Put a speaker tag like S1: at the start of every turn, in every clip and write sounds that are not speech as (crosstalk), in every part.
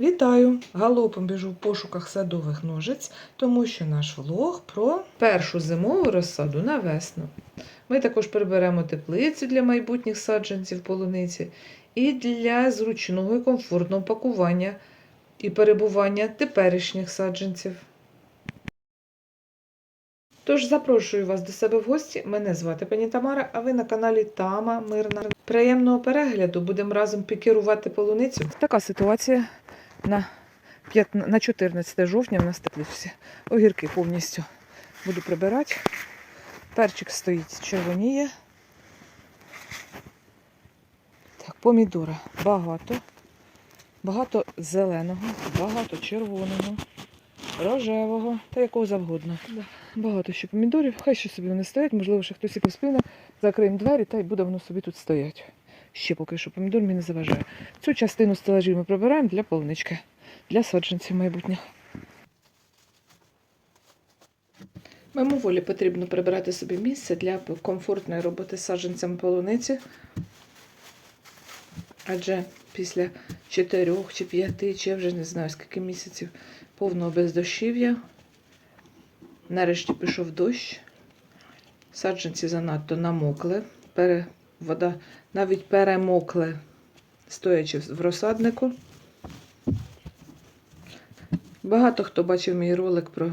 S1: Вітаю! Галопом біжу в пошуках садових ножиць, тому що наш влог про першу зимову розсаду на весну. Ми також приберемо теплицю для майбутніх саджанців полуниці і для зручного і комфортного пакування і перебування теперішніх саджанців. Тож запрошую вас до себе в гості. Мене звати пані Тамара, а ви на каналі Тама Мирна. Приємного перегляду будемо разом пікірувати полуницю. Така ситуація на, 5, на 14 жовтня в нас теплиці. Огірки повністю буду прибирати. Перчик стоїть, червоніє. Так, помідора багато. Багато зеленого, багато червоного, рожевого та якого завгодно. Багато ще помідорів. Хай ще собі вони стоять, можливо, ще хтось і поспине. Закриємо двері та й буде воно собі тут стоять. Ще поки що помідор мені не заважає. Цю частину стелажів ми прибираємо для полунички, для саджанців майбутніх. Мимоволі потрібно прибирати собі місце для комфортної роботи з саджанцями полуниці. Адже після чотирьох чи п'яти, чи я вже не знаю скільки місяців повного бездощів'я. Нарешті пішов дощ. Саджанці занадто намокли. Вода навіть перемокли, стоячи в розсаднику. Багато хто бачив мій ролик про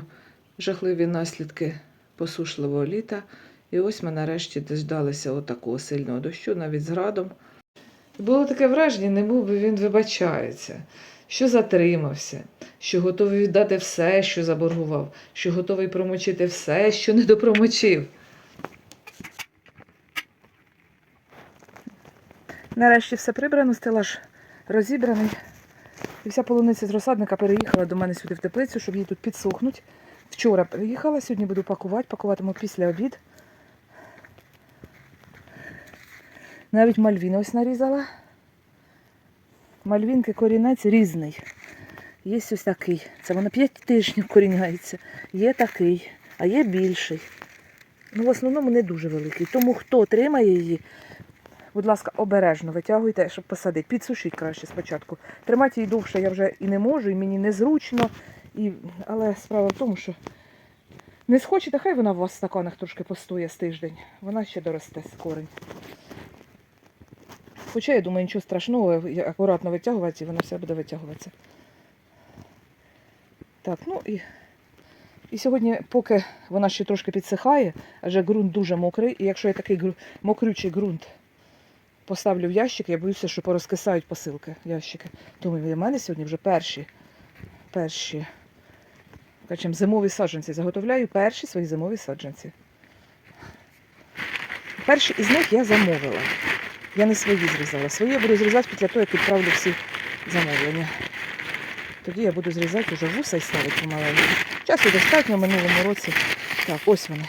S1: жахливі наслідки посушливого літа. І ось ми нарешті дождалися отакого сильного дощу, навіть з градом. Було таке враження, не був би він вибачається, що затримався, що готовий віддати все, що заборгував, що готовий промочити все, що не допромочив. Нарешті все прибрано, стелаж розібраний. І вся полуниця з розсадника переїхала до мене сюди в теплицю, щоб її тут підсохнути. Вчора приїхала, сьогодні буду пакувати, пакуватиму після обід. Навіть мальвіну ось нарізала. Мальвінки корінець різний. Є ось такий. Це воно 5 тижнів коріняється. Є такий, а є більший. Ну, в основному не дуже великий. Тому хто тримає її, будь ласка, обережно витягуйте, щоб посадити. Підсушіть краще спочатку. Тримати її довше я вже і не можу, і мені незручно. І... Але справа в тому, що не схочете, хай вона у вас в стаканах трошки постоє з тиждень. Вона ще доросте з корень. Хоча, я думаю, нічого страшного, акуратно витягувати, і воно все буде витягуватися. Так, ну і, і сьогодні, поки вона ще трошки підсихає, адже ґрунт дуже мокрий, і якщо я такий мокрючий ґрунт поставлю в ящик, я боюся, що порозкисають посилки, ящики. Тому в мене сьогодні вже перші, перші кажемо, зимові саджанці. Заготовляю перші свої зимові саджанці. Перші із них я замовила. Я не свої зрізала. Свої я буду зрізати після того, як відправлю всі замовлення. Тоді я буду зрізати вже вуса і ставити помаленьку. Часу достатньо в минулому році. Так, ось вони.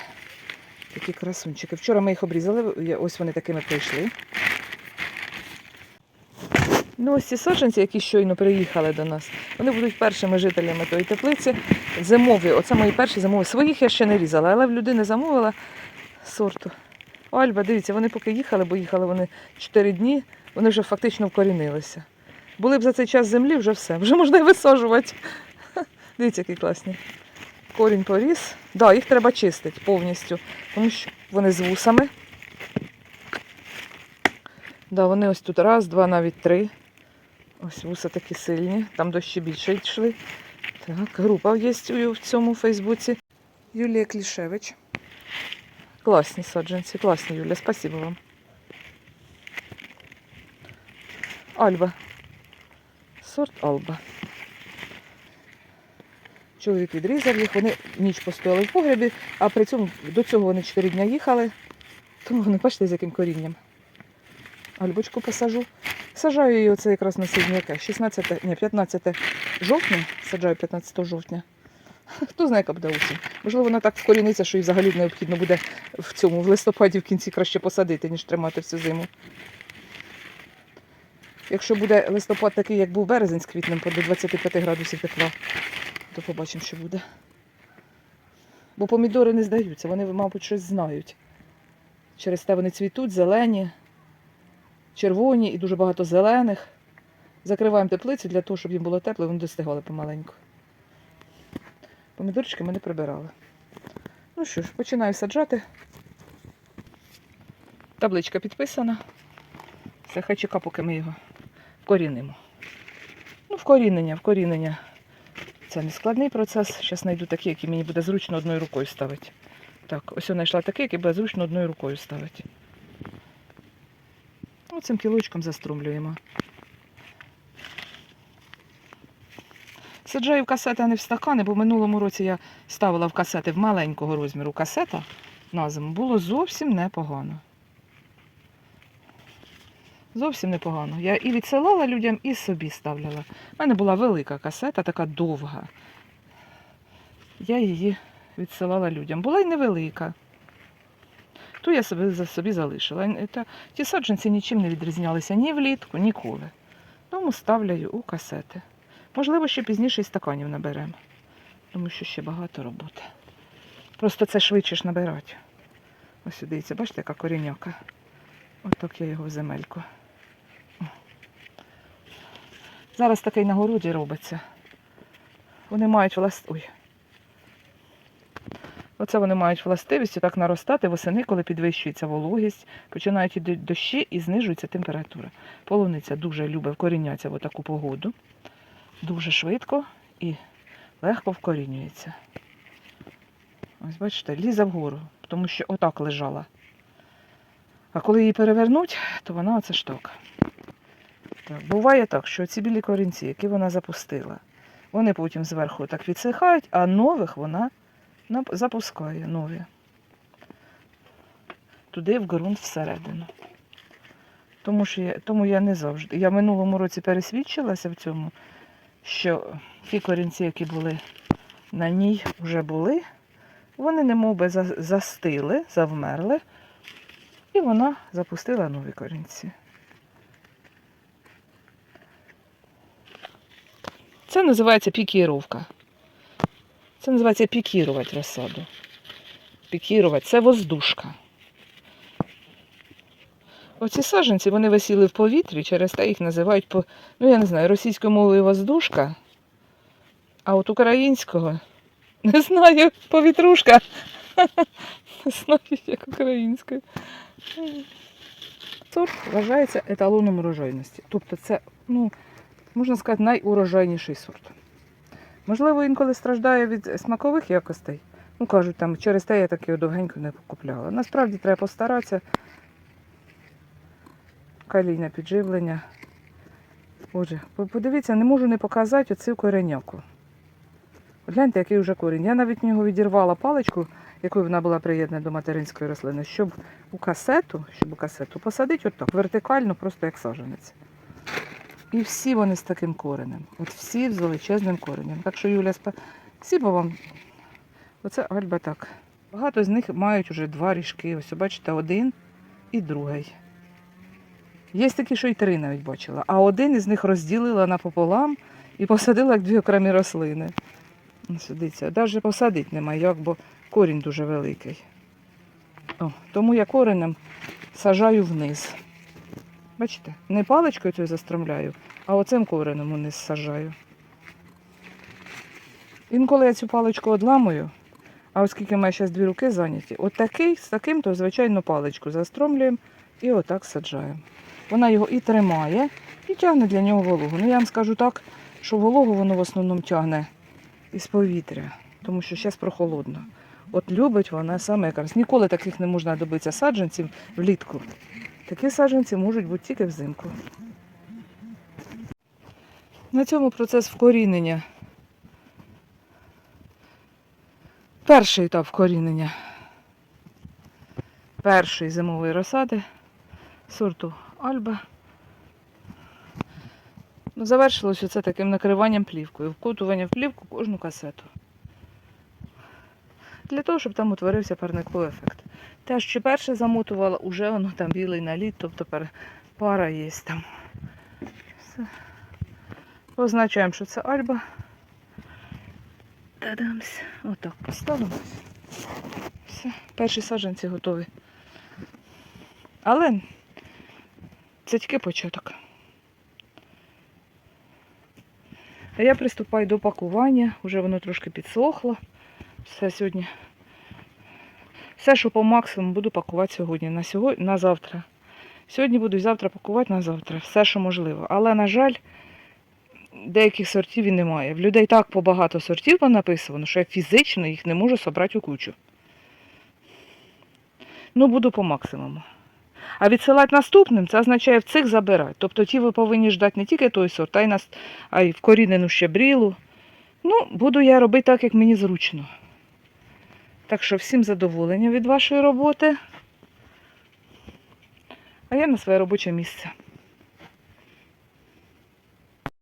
S1: Такі красунчики. Вчора ми їх обрізали, ось вони такими прийшли. Ну, ось ці саджанці, які щойно приїхали до нас, вони будуть першими жителями тої теплиці. Зимові, оце мої перші зимові. Своїх я ще не різала, але в людини замовила сорту. Альба, дивіться, вони поки їхали, бо їхали вони 4 дні, вони вже фактично вкорінилися. Були б за цей час землі, вже все, вже можна і висаджувати. (laughs) Дивіться, які класні. Корінь поріс. Так, да, їх треба чистити повністю, тому що вони з вусами. Да, вони ось тут раз, два, навіть три. Ось вуса такі сильні, там дощі більше йшли. Так, група є в цьому Фейсбуці. Юлія Клішевич. Класні саджанці, класні, Юля, спасибо вам. Альба. Сорт Алба. Чоловік відрізав їх, вони ніч постояли в погребі, а при цьому до цього вони 4 дні їхали. Тому вони бачите, з яким корінням. Альбочку посажу. Сажаю її оце якраз на сьогодні яке? 16, ні, 15 жовтня. Саджаю 15 жовтня. Хто знає, яка буде осінь. Можливо, вона так вкоріниться, що і взагалі необхідно буде в цьому, в листопаді в кінці краще посадити, ніж тримати всю зиму. Якщо буде листопад такий, як був березень з квітнем, по до 25 градусів тепла, то побачимо, що буде. Бо помідори не здаються, вони, мабуть, щось знають. Через те вони цвітуть, зелені, червоні і дуже багато зелених. Закриваємо теплицю для того, щоб їм було тепло, і вони достигали помаленьку. Помідорчики ми не прибирали. Ну що ж, починаю саджати. Табличка підписана. Все, хай поки ми його вкорінимо. Ну, вкорінення, вкорінення. Це не складний процес. Зараз знайду такий, який мені буде зручно одною рукою ставити. Так, ось я знайшла такий, який буде зручно одною рукою ставити. Ну, цим кілочком заструмлюємо. Саджаю в касети, а не в стакани, бо в минулому році я ставила в касети в маленького розміру касета на зиму. Було зовсім непогано. Зовсім непогано. Я і відсилала людям, і собі ставляла. У мене була велика касета, така довга. Я її відсилала людям. Була й невелика. Ту я собі, собі залишила. Та, ті саджанці нічим не відрізнялися ні влітку, ніколи. Тому ставляю у касети. Можливо, ще пізніше і стаканів наберемо. Тому що ще багато роботи. Просто це швидше ж набирати. Ось дивіться, бачите, яка коріньока. Отак я його в земельку. Зараз такий на городі робиться. Вони мають власт... Ой. Оце вони мають властивість так наростати восени, коли підвищується вологість, починають іти дощі і знижується температура. Полуниця дуже любить вкорінятися в таку погоду. Дуже швидко і легко вкорінюється. Ось бачите, лізе вгору, тому що отак лежала. А коли її перевернуть, то вона оце ж так. так. Буває так, що ці білі корінці, які вона запустила, вони потім зверху так відсихають, а нових вона запускає нові. Туди в ґрунт всередину. Тому, що я, тому я не завжди. Я минулому році пересвідчилася в цьому, що ті корінці, які були на ній, вже були, вони немов би за- застили, завмерли, і вона запустила нові корінці. Це називається пікіровка. Це називається пікірувати розсаду. Пікірувати це воздушка. Оці саджанці вони висіли в повітрі, через те їх називають ну я не знаю, російською мовою воздушка, а от українського (laughs) не знаю, повітрушка. Не (laughs) знаю, як українською. Сорт вважається еталоном урожайності. Тобто це, ну, можна сказати, найурожайніший сорт. Можливо, інколи страждає від смакових якостей. Ну, кажуть, там через те я таки довгенько не купляла. Насправді треба постаратися. Калійне підживлення. Отже, подивіться, не можу не показати оцю кореняку. Гляньте, який вже корінь. Я навіть в нього відірвала паличку, якою вона була приєднана до материнської рослини, щоб у касету, щоб у касету посадити отак, вертикально, просто як саженець. І всі вони з таким коренем. От всі з величезним коренем. Так що, Юля, спасибо вам. Оце Альба так. Багато з них мають вже два ріжки. Ось, бачите, один і другий. Є такі, що й три навіть бачила. А один із них розділила напополам і посадила як дві окремі рослини. Ось, Дивіться, навіть посадити нема як, бо корінь дуже великий. О, тому я коренем сажаю вниз. Бачите, не паличкою цю застромляю, а оцим коренем униз сажаю. Інколи я цю паличку одламую, а оскільки в мене зараз дві руки зайняті, от такий, з таким, то звичайно паличку застромлюємо і отак саджаємо. Вона його і тримає, і тягне для нього вологу. Ну я вам скажу так, що вологу воно в основному тягне із повітря, тому що зараз прохолодно. От любить вона саме якраз. Ніколи таких не можна добитися саджанців влітку. Такі саджанці можуть бути тільки взимку. На цьому процес вкорінення. Перший етап вкорінення. Першої зимової розсади сорту Альба. Завершилося це таким накриванням плівкою, вкутуванням в плівку кожну касету. Для того, щоб там утворився парниковий ефект. Те, що перше замотувала, уже воно там білий наліт, тобто пар- пара є там. Все. Позначаємо, що це Альба. Та-дамсь. Отак поставимо. Все, перші саджанці готові. Але це тільки початок. А я приступаю до пакування. Уже воно трошки підсохло. Все сьогодні. Все, що по максимуму буду пакувати сьогодні, на, сьогодні, на завтра. Сьогодні буду і завтра пакувати на завтра. Все, що можливо. Але, на жаль, деяких сортів і немає. В людей так побагато сортів понаписано, що я фізично їх не можу собрати у кучу. Ну, буду по максимуму. А відсилати наступним, це означає в цих забирати. Тобто ті ви повинні ждати не тільки той сорт, а й, нас, а й вкорінену щебрілу. Ну, буду я робити так, як мені зручно. Так що всім задоволення від вашої роботи. А я на своє робоче місце.